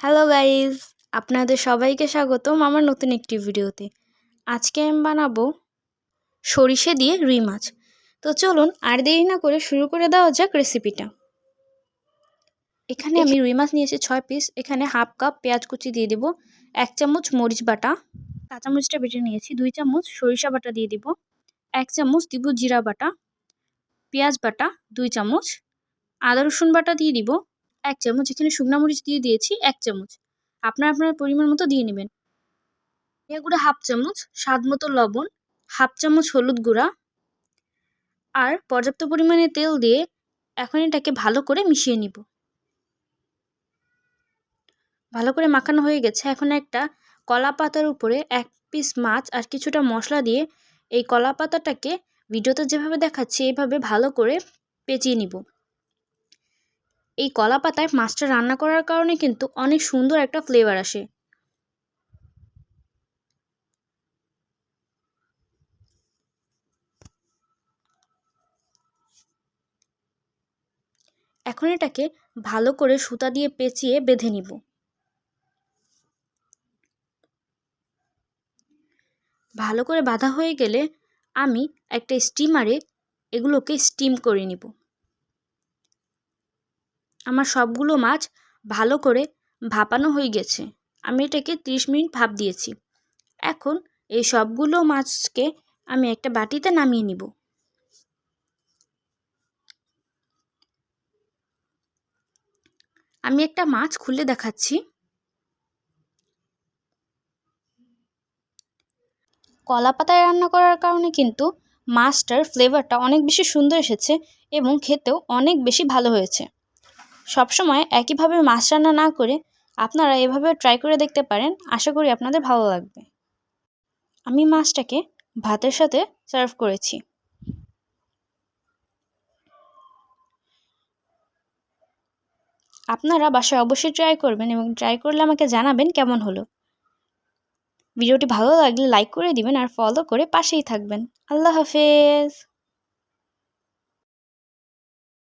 Hello guys আপনাদের সবাইকে স্বাগতম আমার নতুন একটি ভিডিওতে। আজকে আমি বানাবো সরিষে দিয়ে রুই মাছ। তো চলুন আর দেরি না করে শুরু করে দেওয়া যাক রেসিপিটা। এখানে আমি রুই মাছ নিয়েছি ছয় পিস এখানে হাফ কাপ পেঁয়াজ কুচি দিয়ে দিব এক চামচ মরিচ বাটা কাঁচামরিচটা বেটে নিয়েছি দুই চামচ সরিষা বাটা দিয়ে দিব এক চামচ দিব জিরা বাটা পেঁয়াজ বাটা দুই চামচ আদা রসুন বাটা দিয়ে দিব এক চামচ, এখানে শুকনা মরিচ দিয়ে দিয়েছি এক চামচ। আপনার আপনার পরিমাণ মতো দিয়ে নেবেন। ধনিয়া গুঁড়া হাফ চামচ, স্বাদ মতো লবণ, হাফ চামচ হলুদ গুঁড়া আর পর্যাপ্ত পরিমাণে তেল দিয়ে এখন এটাকে ভালো করে মিশিয়ে নিব। ভালো করে মাখানো হয়ে গেছে। এখন একটা কলা পাতার উপরে এক পিস মাছ আর কিছুটা মশলা দিয়ে এই কলা পাতাটাকে ভিডিওতে যেভাবে দেখাচ্ছি এইভাবে ভালো করে পেঁচিয়ে নিব। এই কলা পাতায় মাছটা রান্না করার কারণে কিন্তু অনেক সুন্দর একটা ফ্লেভার আসে। এখন এটাকে ভালো করে সুতা দিয়ে পেঁচিয়ে বেঁধে নিব। ভালো করে বাঁধা হয়ে গেলে আমি একটা স্টিমারে এগুলোকে স্টিম করে নিব। আমার সবগুলো মাছ ভালো করে ভাপানো হয়ে গেছে। আমি এটাকে 30 মিনিট ভাপ দিয়েছি। এখন এই সবগুলো মাছকে আমি একটা বাটিতে নামিয়ে নিব। আমি একটা মাছ খুলে দেখাচ্ছি। কলা পাতায় রান্না করার কারণে কিন্তু মাছটার ফ্লেভারটা অনেক বেশি সুন্দর এসেছে এবং খেতেও অনেক বেশি ভালো হয়েছে। সবসময় একইভাবে মাছ রান্না না করে আপনারা এভাবে ট্রাই করে দেখতে পারেন। আশা করি আপনাদের ভালো লাগবে। আমি মাছটাকে ভাতের সাথে সার্ভ করেছি। আপনারা বাসায় অবশ্যই ট্রাই করবেন এবং ট্রাই করলে আমাকে জানাবেন কেমন হলো। ভিডিওটি ভালো লাগলে লাইক করে দিবেন আর ফলো করে পাশেই থাকবেন। আল্লাহ হাফেজ।